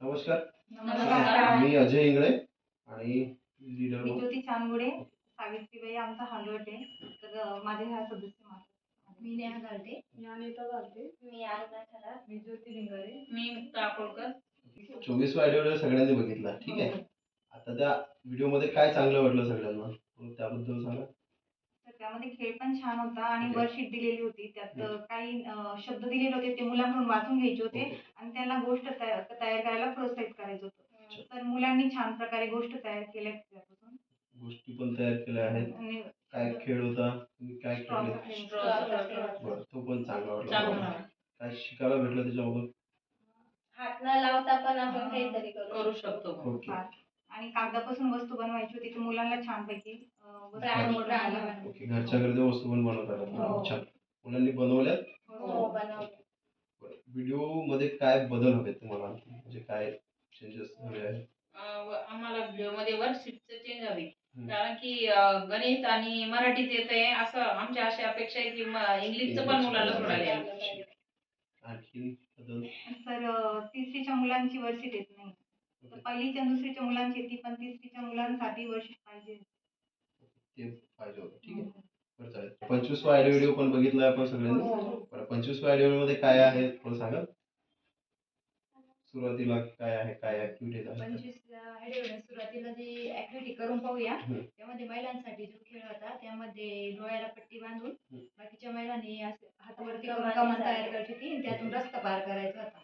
नमस्कार. नमस्कार. मी अजय इंगळे आणि लीडर मी ज्योती चांदगुडे. सावित्रीबाई आमचा हा गट आहे तर माझे ह्या सदस्य माझे मी नेहा गालटे मी अनिता चालते मी आरुणा खरात. मी ज्योती लिंगारे मी मुक्ता अकोळकर चोवीस व्हिडिओ सगळ्यांनी बघितला. ठीक आहे. आता त्या व्हिडिओमध्ये काय चांगलं वाटलं सगळ्यांना? त्याबद्दल सांगा. त्यामध्ये खेळ पण छान होता आणि Okay. वर्कशीट दिलेली होती. त्यात. काही शब्द दिलेले होते ते मुलांकडून वाचून घ्यायचे होते आणि त्यांना गोष्ट तयार तयार करायला प्रोत्साहित करायचं होतं. तर मुलांनी छान प्रकारे गोष्ट तयार केल्या त्यापासून गोष्टी पण तयार केल्या आहेत. काय खेळ होता? तुम्ही काय खेळ तो पण चांगला वाटला. काय शिकायला भेटलं त्याच्यामधून हात न लावता पण आपण काहीतरी करू शकतो. ओके. आणि कागदापासून वस्तू बनवायची होती तर मुलांना छानपैकी अं, वस्तू प्राणी- बनवून प्राणी आल्या. बनवून. ओके घरच्या घरी वस्तू पण बनवता हो. आल्या छान. मुलांनी बनवल्या हो. बनवलं. व्हिडिओमध्ये काय बदल हवे तुम्हाला? म्हणजे काय चेंजेस हवे आहेत? अं, व- आम्हाला व्हिडिओमध्ये वर्कशीटचे चेंज हवे. हम्म. कारण की अं, गणित आणि मराठीत येते असं आमच्या अशी अपेक्षा आहे की म- इंग्लिशचं पण मुलाला सोडायला यावं. आणखी बदल? तर अं, तिसरीच्या मुलांची वर्षीट येत नाही. पहिलीच्या दुसरीच्या मुलांची येते पण तिसरीच्या मुलांसाठी वर्षीट पाहिजे. ते पाहिजे होतं. ठीक आहे. बरं चालेल. पंचवीस वायडे व्हिडिओ पण बघितला आपण सगळ्यांनी बरं पंचवीस वायडे मध्ये काय आहे? थोडं सांगा. सुरुवातीला काय आहे काय ऍक्टिव्हिटीज आहे? सुरुवातीला जी ऍक्टिव्हिटी करून पाहूया हम्म. त्यामध्ये महिलांसाठी जो खेळ होता त्यामध्ये डोळ्याला पट्टी बांधून हम्म. बाकीच्या महिलांनी असे हातावरती कमान करून कमान तयार तयार करायची होती आणि त्यातून रस्ता पार करायचा होता.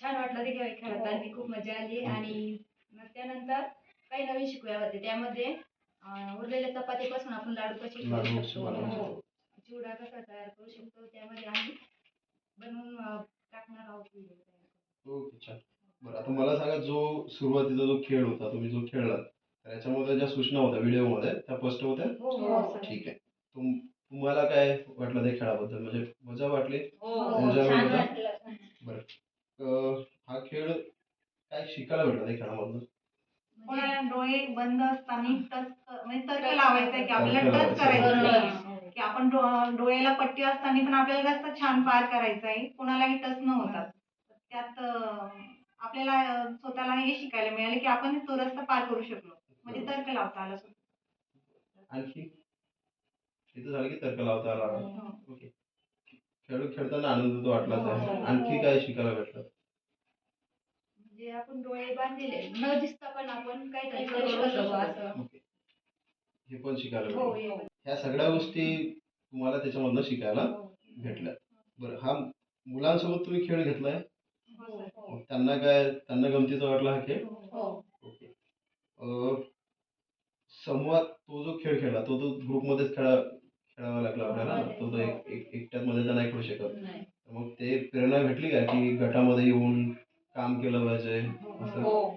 छान वाटलं ते खेळ खेळताना. खूप मजा आली. आणि मग त्यानंतर काही नवीन शिकूया होते त्यामध्ये अं, उरलेल्या चपातीपासून आपण लाडू कसे लाडू करू शकतो? हो. शकतो. चिवडा कसा तयार करू शकतो? त्यामध्ये आम्ही बनवून अं, टाकणार आहोत व्हिडिओ तयार ओके छान. बरं आता मला सांगा जो सुरुवातीचा जो खेळ होता तुम्ही जो खेळलात तर याच्यामध्ये ज्या सूचना होत्या व्हिडिओमध्ये त्या स्पष्ट होत्या हो हो, हो ठीक आहे. तुम तुम्हाला काय वाटलं त्या खेळाबद्दल? म्हणजे मजा वाटली? हो हो, छान? वाटलं. अं, हा खेळ काय शिकायला भेटला त्या खेळामधून? म्हणजे कोणाला डोळे बंद असताना टच म्हणजे तर्क लावायचा आहे की आपल्याला टच. करायचं. नाही. की आपण डो- डोळ्याला पट्टी असताना पण आपल्याला रस्ता छान पार करायचा आहे कोणालाही टच न होतात त्यात अं, आपल्याला अं, स्वतःला हे शिकायला मिळालं की आपण तो रस्ता पार करू शकलो. म्हणजे तर्क लावता आला. आणखी? इथं झालं की तर्क लावता आला. हो. ओके. खेळ खेळताना आनंद तो वाटलाच आहे हो, हो. आणखी काय शिकायला भेटलं म्हणजे आपण डोळे बांधलेले न दिसता पण आपण काहीतरी करू करू शकतो शकतो. असं ओके हे पण शिकायला हो भेटलं हे. ह्या सगळ्या गोष्टी तुम्हाला त्याच्यामधनं शिकायला. भेटल्या बरं हा मुलांसोबत तुम्ही खेळ घेतलाय हो. त्यांना काय त्यांना गमतीचा वाटला हा खेळ हो. ओके अं, समूहात तो जो खेळ खेळला तो तो ग्रुपमध्येच खेळा खेळावा लागला आपल्याला ना तो तो एक एक- एकट्यात मध्ये तर नाही खेळू शकत. मग ते प्रेरणा भेटली का की गटामध्ये येऊन काम केलं पाहिजे? असं हो.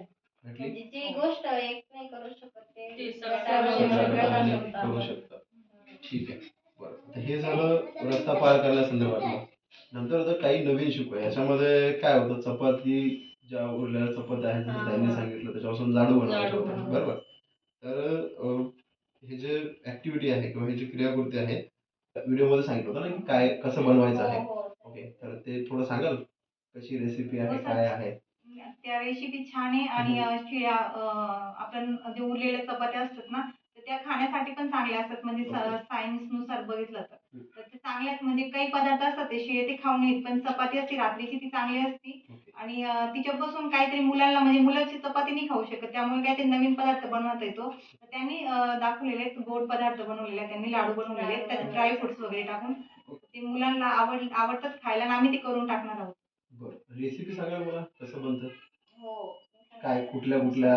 भेटली? म्हणजे जी गोष्ट एक नाही करू शकत ते ते सगळं गटामध्ये सगळं सगळं गटाने करू करू शकतो. शकता ठीक आहे. बरं. आता हे झालं रस्ता पार करण्यासंदर्भातलं. नंतर आता काही नवीन शिकूया याच्यामध्ये काय होतं? चपाती ज्या उरलेल्या चपात्या आहेत हा. त्यांनी सांगितलं त्याच्यापासून लाडू बनवायचे होते. बरोबर. तर हे जे ऍक्टिव्हिटी आहे किंवा हे जे क्रियाकृती आहे व्हिडिओमध्ये सांगितलं होतं ना की काय कसं बनवायचं आहे हो, हो. ओके तर ते थोडं सांगाल कशी रेसिपी आहे हो. काय आहे त्या रेसिपी छान आहे आणि अं, शिळ्या अं, आपण जे उरलेल्या चपात्या असतात ना तर त्या खाण्यासाठी पण चांगल्या असतात म्हणजे Okay. सायन्सनुसार बघितलं तर हम्म. तर ते चांगल्यात म्हणजे काही पदार्थ असतात ते शिळे ते खाऊ नयेत पण चपाती असते रात्रीची ती चांगली असती ओके आणि तिच्यापासून काहीतरी मुलांना म्हणजे मुलाची चपाती नाही खाऊ शकत. त्यामुळे काहीतरी नवीन पदार्थ बनवता येतो तर त्यांनी दाखवलेले आहेत गोड पदार्थ बनवलेले आहेत. त्यांनी लाडू बनवलेले आहेत. त्यात ड्रायफ्रुट्स वगैरे टाकून ते मुलांना आवड आवडतात खायला आणि आम्ही ते करून टाकणार आहोत. बरं. रेसिपी सांगा मला. कसं बनतं? हो. काय कुठल्या कुठल्या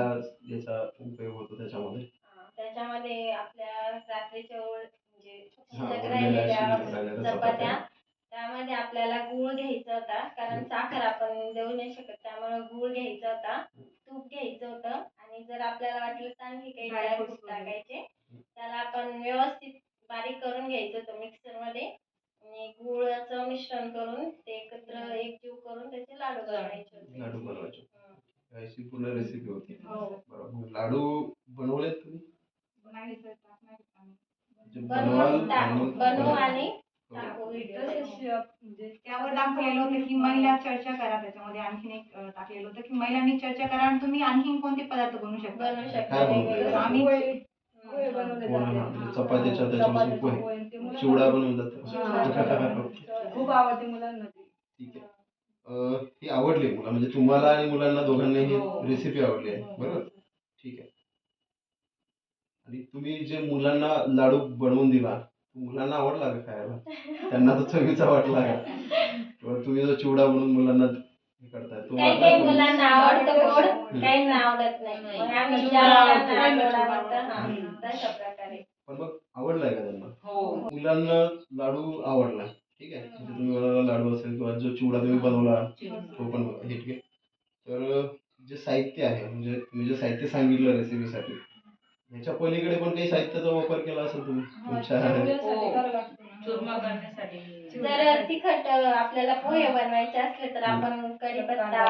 याचा उपयोग होतो त्याच्यामध्ये? त्याच्यामध्ये आपल्या रात्रीच्या ओळ म्हणजे चपात्या. त्यामध्ये आपल्याला गूळ घ्यायचा होता. कारण साखर आपण देऊ नाही शकत त्यामुळे गूळ घ्यायचा होता. तूप घ्यायचं होतं. आणि जर आपल्याला वाटलं तर आणखी काही Dry fruits ड्रायफ्रूट वगैरे. टाकायचे त्याला आपण व्यवस्थित बारीक करून घ्यायचं होतं मिक्सरमध्ये. आणि गुळाचं मिश्रण करून ते एकत्र एकजीव करून त्याचे लाडू बनवायचे होते. लाडू बनवायचे. अशी पूर्ण रेसिपी होती. हो. बरोबर. लाडू बनवलेत तुम्ही? नाही. म्हणजे बनवाल बनवा. आणि हो. म्हणजे त्या त्यावर दाखवलेलं होतं की महिला चर्चा करा त्याच्यामध्ये. आणखीन एक टाकलेलं होतं की महिलांनी चर्चा करा आणि तुम्ही आणखीन कोणते पदार्थ बनवू शकता. आम्ही पोहा. हा, चिवडा बनवून जातो हा. खूप आवडते मुलांना ती. ठीक आहे. ही आवडली मुला. म्हणजे तुम्हाला आणि मुलांना दोघांना ही हो. रेसिपी आवडली आहे. बरोबर? ठीक आहे. आणि तुम्ही जे मुलांना लाडू बनवून दिला मुलांना आवडला का खायला. त्यांना तर चवीचा वाटला का किंवा तुम्ही जो चिवडा बनवून मुलांना हे करताय तो काही वाटला काही का? मुलांना आवडतं गोड काहींना आवडत नाही. मग आम्ही ज्या मुलांना गोड आवडतं? हा तशा प्रकारे. पण मग आवडलाय का त्यांना? हो. मुलांना लाडू आवडला. ठीक आहे. म्हणजे तुम्ही बनवलेला लाडू असेल किंवा जो चिवडा तुम्ही बनवला तो पण हे ठीक आहे. तर जे साहित्य आहे म्हणजे तुम्ही जे साहित्य सांगितलं रेसिपीसाठी ह्याच्या पलीकडे पण काही साहित्याचा वापर केला असेल तुम्ही तुमच्या. चुरमा करण्यासाठी. जर तिखट अं, आपल्याला पोहे बनवायचे असले तर आपण कढीपत्ता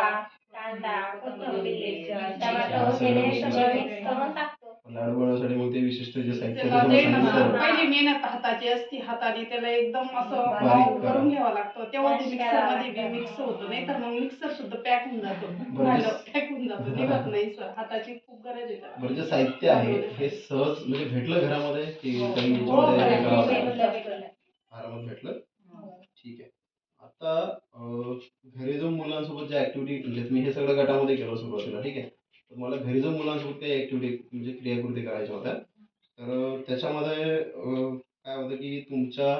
कांदा कोथिंबीर टमाटो वगैरे सगळं मिक्स करून टाकतो. लाडू बनवण्यासाठी मग ते विशिष्ट जे साहित्य त्याला तुम्हाला ते ना सांगितलं पहिली मेहनत हाताची असती हाताने त्याला एकदम असं बारीक मऊ करा. करून घ्यावं लागतं तेव्हा ते मिक्सर करावं मध्ये लागतं. मिक्स होतं नाही तर मग मिक्सर सुद्धा पॅक होऊन जातो बरं. पॅक होऊन जातो निघत नाही सर हाताची खूप गरज आहे त्याला. बरं जे साहित्य आहे हे सहज म्हणजे भेटलं घरामध्ये की काही हो, याच्यामध्ये हे करावं भेटलं, लागलं? भेटलं. आरामात भेटलं ठीक आहे आता अं, घरी जाऊन मुलांसोबत जे ऍक्टिव्हिटी म्हणजे तुम्ही हे सगळं गटामध्ये केलं सुरुवातीला ठीक आहे मला घरी जाऊन मुलांसोबत काही ऍक्टिव्हिटी म्हणजे क्रियाकृती करायच्या होत्या. तर त्याच्यामध्ये काय होतं की तुमच्या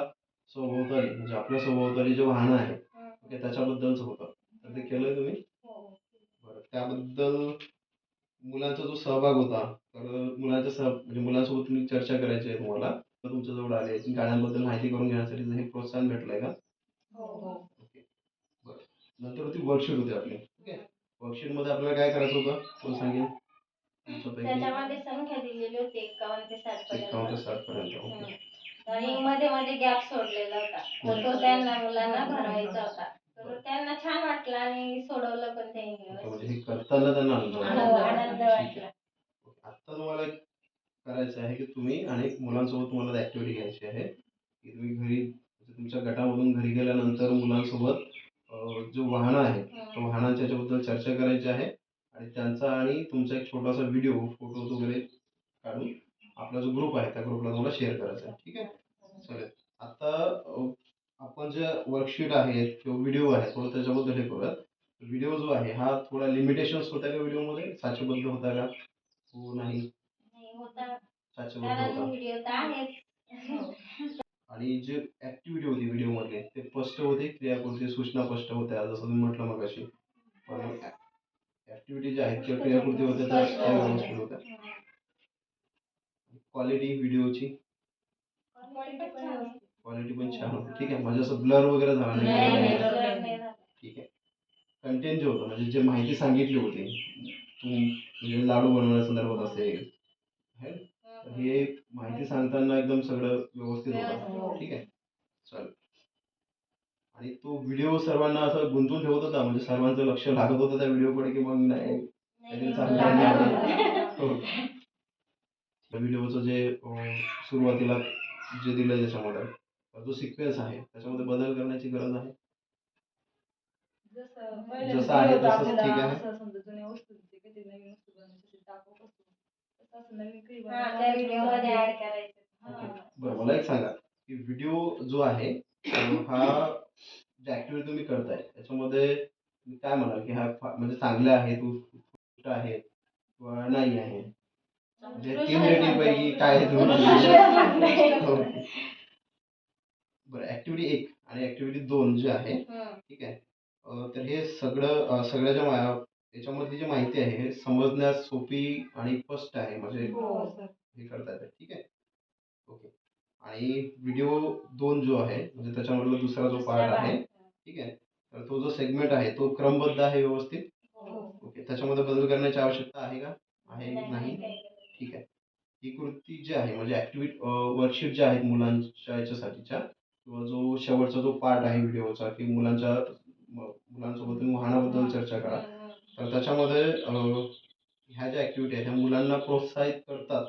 सभोवताली म्हणजे आपल्या सभोवताली जे वाहनं हम्म. ओके त्याच्याबद्दलच होतं. तर ते केलंय तुम्ही? हो. बरं त्याबद्दल मुलांचा जो सहभाग होता तर मुलांच्या सह म्हणजे मुलांसोबत तुम्ही चर्चा करायची आहे तुम्हाला तर तुमच्याजवळ आले गाण्यांबद्दल माहिती करून घेण्यासाठी हे प्रोत्साहन भेटलंय का? हो. ओके. बरं. नंतर ती वर्कशीट होती आपली. ओके. वर्कशीटमध्ये आपल्याला काय करायचं होतं? कोण सांगेल? त्याच्यामध्ये संख्या दिलेली होती एकावन्न ते साठ एकावन्न ते पर्यंत साठ पर्यंत ओके. आणि मध्ये मध्ये गॅप सोडलेला होता. तर तो त्यांना मुलांना भरवायचा होता. तर त्यांना छान वाटलं आणि सोडवलं पण त्यांनी. म्हणजे हे करताना त्यांना आनंद वाटला. आनंद. आता तुम्हाला एक करायचं आहे की तुम्ही आणि मुलांसोबत तुम्हाला ऍक्टिव्हिटी घ्यायची आहे. की तुम्ही घरी तुमच्या गटामधून घरी गेल्यानंतर मुलांसोबत जो वाहनं आहे त्या. वाहनांच्या याच्याबद्दल चर्चा करायची आहे. आणि त्यांचा आणि तुमचा एक छोटासा व्हिडिओ फोटो वगैरे काढून आपला जो ग्रुप आहे त्या ग्रुपला तुम्हाला शेअर करायचा आहे. ठीक आहे? चालेल. आता आपण जे वर्कशीट आहेत किंवा व्हिडिओ आहे थोडं त्याच्याबद्दल हे करूयात. व्हिडिओ जो आहे हा थोडा लिमिटेशन्स होत्या का व्हिडिओमध्ये साचेबद्ध होता का? हो नाही. होता. साचेबद्ध होता. आणि जे ऍक्टिव्हिटी होती मधले ते स्पष्ट होते क्रियाकृती सूचना स्पष्ट होत्या जसं तुम्ही म्हटलं मग अशी पण ऍक्टिव्हिटी ज्या आहेत किंवा क्रियाकृती होत्या त्या व्यवस्थित होत्या क्वालिटी व्हिडिओची पण छान होती. ठीक आहे म्हणजे असं ब्लर वगैरे झाला नाही. ठीक आहे. कंटेंट जे होतं म्हणजे जे माहिती सांगितली होती तू म्हणजे लाडू बनवण्यासंदर्भात असेल है माहिती सांगताना एकदम सगळं व्यवस्थित होतं. ठीक आहे चालेल आणि तो व्हिडिओ सर्वांना असं गुंतून ठेवत होता म्हणजे सर्वांचं लक्ष लागत होतं त्या व्हिडिओकडे की मग नाही. हो. त्या व्हिडिओचं जे सुरुवातीला जे दिलंय त्याच्यामध्ये जो सिक्वेन्स आहे त्याच्यामध्ये बदल करण्याची गरज आहे जसं आहे तसंच ठीक आहे. बरं मला एक सांगा. की व्हिडिओ जो आहे तो हा जे ऍक्टिव्हिटी तुम्ही करताय. त्याच्यामध्ये तुम्ही काय म्हणाल की हा फा- म्हणजे चांगले आहेत उत्कृष्ट आहेत किंवा नाही आहे? म्हणजे तीन काय आहे तुम्ही. बरं ऍक्टिव्हिटी एक आणि ऍक्टिव्हिटी दोन जे आहे. ठीक आहे. अं, तर हे सगळं अं, सगळ्या ज्या मा- याच्यामधली जी माहिती आहे. हे समजण्यास सोपी आणि स्पष्ट आहे. म्हणजे हो सर. हे करता येतं. ठीक आहे? ओके. आणि व्हिडिओ दोन जो आहे म्हणजे त्याच्यामधला दुसरा जो पार्ट. आहे ठीक आहे? तर तो जो सेगमेंट आहे तो क्रमबद्ध आहे व्यवस्थित? हो. ओके. त्याच्यामध्ये बदल करण्याची आवश्यकता आहे का? आहे नाही, ठीक आहे. ही कृती जी आहे म्हणजे ऍक्टिव्हिटी वर्कशीट ज्या आहेत मुलांच्या याच्यासाठीच्या किंवा जो शेवटचा जो पार्ट आहे व्हिडिओचा की मुलांच्या मुलांसोबत तुम्ही वाहनाबद्दल चर्चा करा. तर त्याच्यामध्ये ह्या ज्या ऍक्टिव्हिटी आहेत ह्या मुलांना प्रोत्साहित करतात.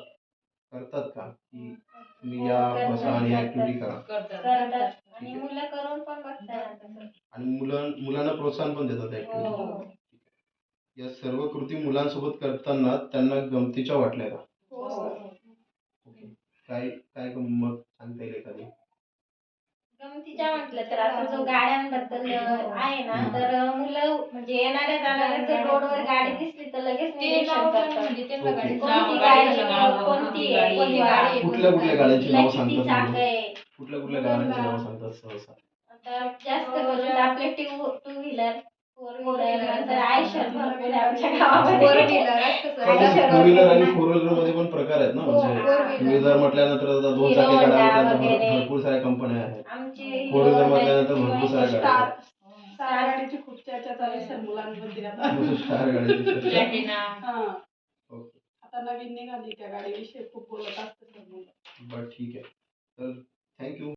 करतात का? की तुम्ही हो, या करतात, बसा आणि करतात. ऍक्टिव्हिटी करा. करतात. आणि मुलं करून पण बघतात. तसं. आणि मुलं मुलांना प्रोत्साहन पण देतात हो. ऍक्टिव्हिटी या सर्व कृती मुलांसोबत करताना त्यांना गमतीच्या वाटल्या का? हो. ओके. काय काय गंमत सांगता येईल एखादी? गमतीच्या म्हटलं तर आता जो गाड्यांबद्दल आहे ना तर मुलं म्हणजे येणाऱ्या जाणाऱ्या जर रोडवर गाडी दिसली तर लगेच ते निरीक्षण करतात म्हणजे कोणती गाडी आहे, कोणती आहे? कोणती गाडी आहे, कुठल्या कुठल्या गाड्यांची नावं किती सांगतात चाक? आहे? कुठल्या कुठल्या गाड्यांची नावं सांगतात सहसा? आता जास्त करून तर आपले two two wheeler four wheeler नंतर आयशर भरपूर आहे आमच्या फोर गावामध्ये. व्हीलर असतं सर. आयशर टू व्हीलर आणि फोर व्हीलरमध्ये प्रकार आहेत ना म्हणजे फोर टू व्हीलर व्हीलर म्हटल्यानंतर आता दोन Hero चाकी गाड्या Honda म्हटल्यानंतर भर- वगैरे. भरपूर साऱ्या कंपन्या आहेत. आमची फोर व्हीलर Hero म्हटल्यानंतर Honda भरपूर साऱ्या गाड्या स्टार आहेत. स्टार गाडीची खूप चर्चा चालू आहे सर मुलांमध्ये आता. जसं स्टार गाड्याची चर्चा. प्लॅटिना हा. ओके. आता नवीन निघाली त्या गाडीविषयी खूप बोलत असते सर मुलं. बरं ठीक आहे. तर थँक्यू